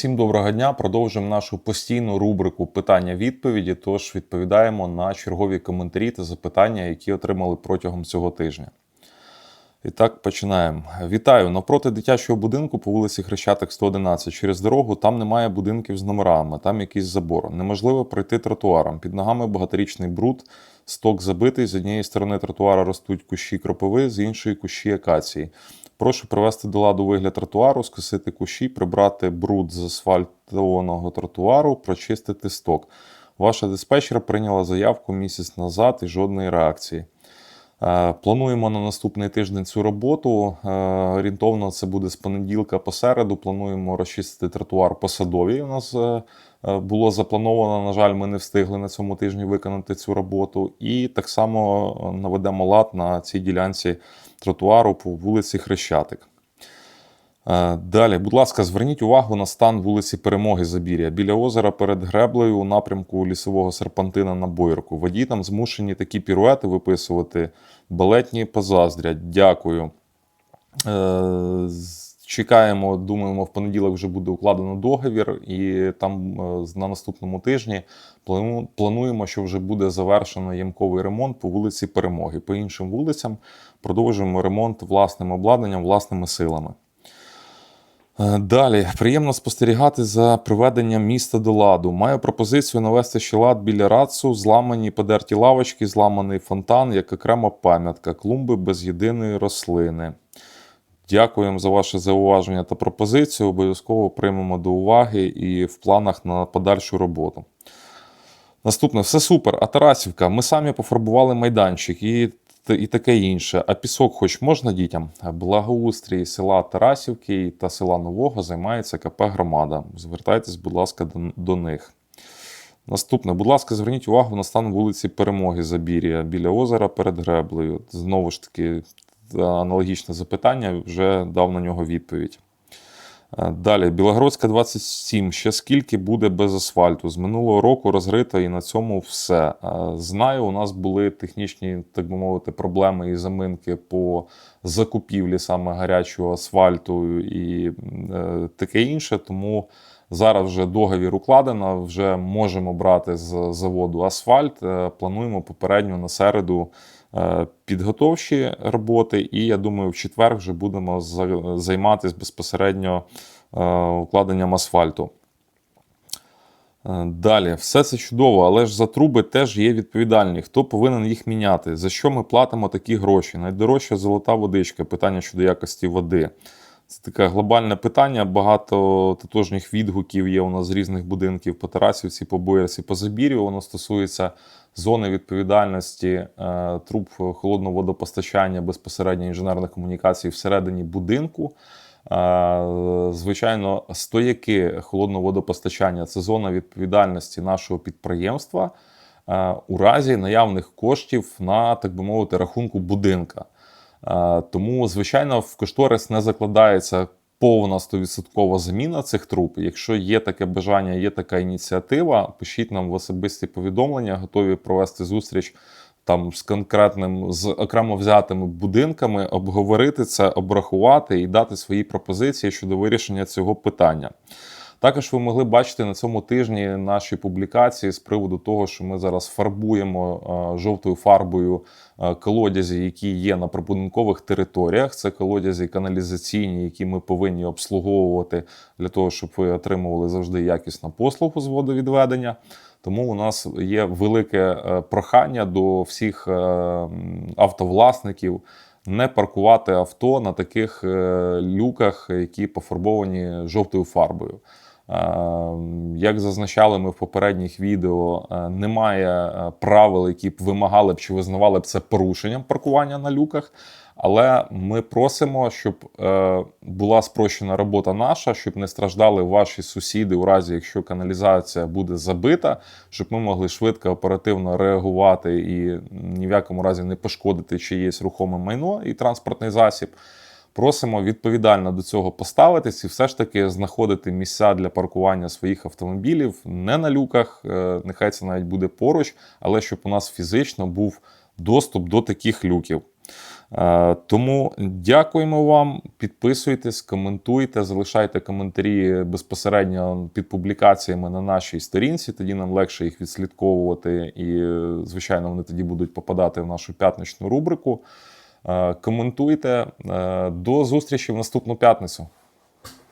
Всім доброго дня. Продовжуємо нашу постійну рубрику питання-відповіді. Тож відповідаємо на чергові коментарі та запитання, які отримали протягом цього тижня. І так, починаємо. Вітаю! Навпроти дитячого будинку по вулиці Хрещатик 111 через дорогу там немає будинків з номерами, там якийсь забор. Неможливо пройти тротуаром. Під ногами багаторічний бруд, сток забитий. З однієї сторони тротуара ростуть кущі кропиви, з іншої кущі акації. Прошу привести до ладу вигляд тротуару, скосити кущі, прибрати бруд з асфальтованого тротуару, прочистити сток. Ваша диспетчер прийняла заявку місяць назад і жодної реакції. Е, Плануємо на наступний тиждень цю роботу. Е, Орієнтовно це буде з понеділка по середу. Плануємо розчистити тротуар по садовій. У нас е, було заплановано. На жаль, ми не встигли на цьому тижні виконати цю роботу. І так само наведемо лад на цій ділянці тротуару по вулиці Хрещатик. Е, Далі, будь ласка, зверніть увагу на стан вулиці Перемоги Забір'я. Біля озера перед греблею у напрямку лісового серпантина на Бойрку. Водії там змушені такі піруети виписувати. Балетні позаздрять. Дякую. Чекаємо, думаємо, в понеділок вже буде укладено договір, і там е, на наступному тижні плануємо, що вже буде завершено ямковий ремонт по вулиці Перемоги. По іншим вулицям продовжуємо ремонт власним обладнанням, власними силами. Е, Далі приємно спостерігати за приведенням міста до ладу. Маю пропозицію навести ще лад біля рацу, зламані подерті лавочки, зламаний фонтан як окрема пам'ятка, клумби без єдиної рослини. Дякуємо за ваше зауваження та пропозицію. Обов'язково приймемо до уваги і в планах на подальшу роботу. Наступне, все супер. А Тарасівка, ми самі пофарбували майданчик і, і таке інше. А пісок хоч можна дітям? Благоустрій села Тарасівки та села Нового займається КП Громада. Звертайтесь, будь ласка, до, них. Наступне, будь ласка, зверніть увагу на стан вулиці Перемоги Забір'я біля озера перед греблею. Знову ж таки, аналогічне запитання, вже дав на нього відповідь. Е, Далі, Білогородська 27. Ще скільки буде без асфальту? З минулого року розрита і на цьому все. Е, Знаю, у нас були технічні, так би мовити, проблеми і заминки по закупівлі саме гарячого асфальту і е, таке інше. Тому зараз вже договір укладено, вже можемо брати з заводу асфальт. Е, Плануємо попередньо на середу е, підготовчі роботи, і я думаю, в четвер вже будемо займатися безпосередньо е, укладенням асфальту. Далі, все це чудово, але ж за труби теж є відповідальні. Хто повинен їх міняти? За що ми платимо такі гроші? Найдорожча золота водичка. Питання щодо якості води. Це таке глобальне питання. Багато тотожніх відгуків є у нас з різних будинків по Тарасівці, по Боярці, по Забір'ю. Воно стосується зони відповідальності е, труб холодного водопостачання безпосередньо інженерних комунікацій всередині будинку. Е, Звичайно, стояки холодного водопостачання це зона відповідальності нашого підприємства е, у разі наявних коштів на, так би мовити, рахунку будинка. Е, Тому, звичайно, в кошторис не закладається повна 100% заміна цих труб. Якщо є таке бажання, є така ініціатива, пишіть нам в особисті повідомлення, готові провести зустріч там з конкретним з окремо взятими будинками, обговорити це, обрахувати і дати свої пропозиції щодо вирішення цього питання. Також ви могли бачити на цьому тижні наші публікації з приводу того, що ми зараз фарбуємо е, жовтою фарбою е, колодязі, які є на прибудинкових територіях. Це колодязі каналізаційні, які ми повинні обслуговувати для того, щоб ви отримували завжди якісну послугу з водовідведення. Тому у нас є велике е, прохання до всіх автовласників не паркувати авто на таких люках, які пофарбовані жовтою фарбою. Е, Як зазначали ми в попередніх відео, е, немає е, правил, які б вимагали б чи визнавали б це порушенням паркування на люках. Але ми просимо, щоб е, була спрощена робота наша, щоб не страждали ваші сусіди у разі, якщо каналізація буде забита, щоб ми могли швидко оперативно реагувати і ні в якому разі не пошкодити чиєсь рухоме майно і транспортний засіб. Просимо відповідально до цього поставитись і все ж таки знаходити місця для паркування своїх автомобілів не на люках, е, нехай це навіть буде поруч, але щоб у нас фізично був доступ до таких люків. Е, Тому дякуємо вам. Підписуйтесь, коментуйте, залишайте коментарі безпосередньо під публікаціями на нашій сторінці. Тоді нам легше їх відслідковувати, і, е, звичайно, вони тоді будуть попадати в нашу п'ятничну рубрику. Е, Коментуйте. Е, До зустрічі в наступну п'ятницю.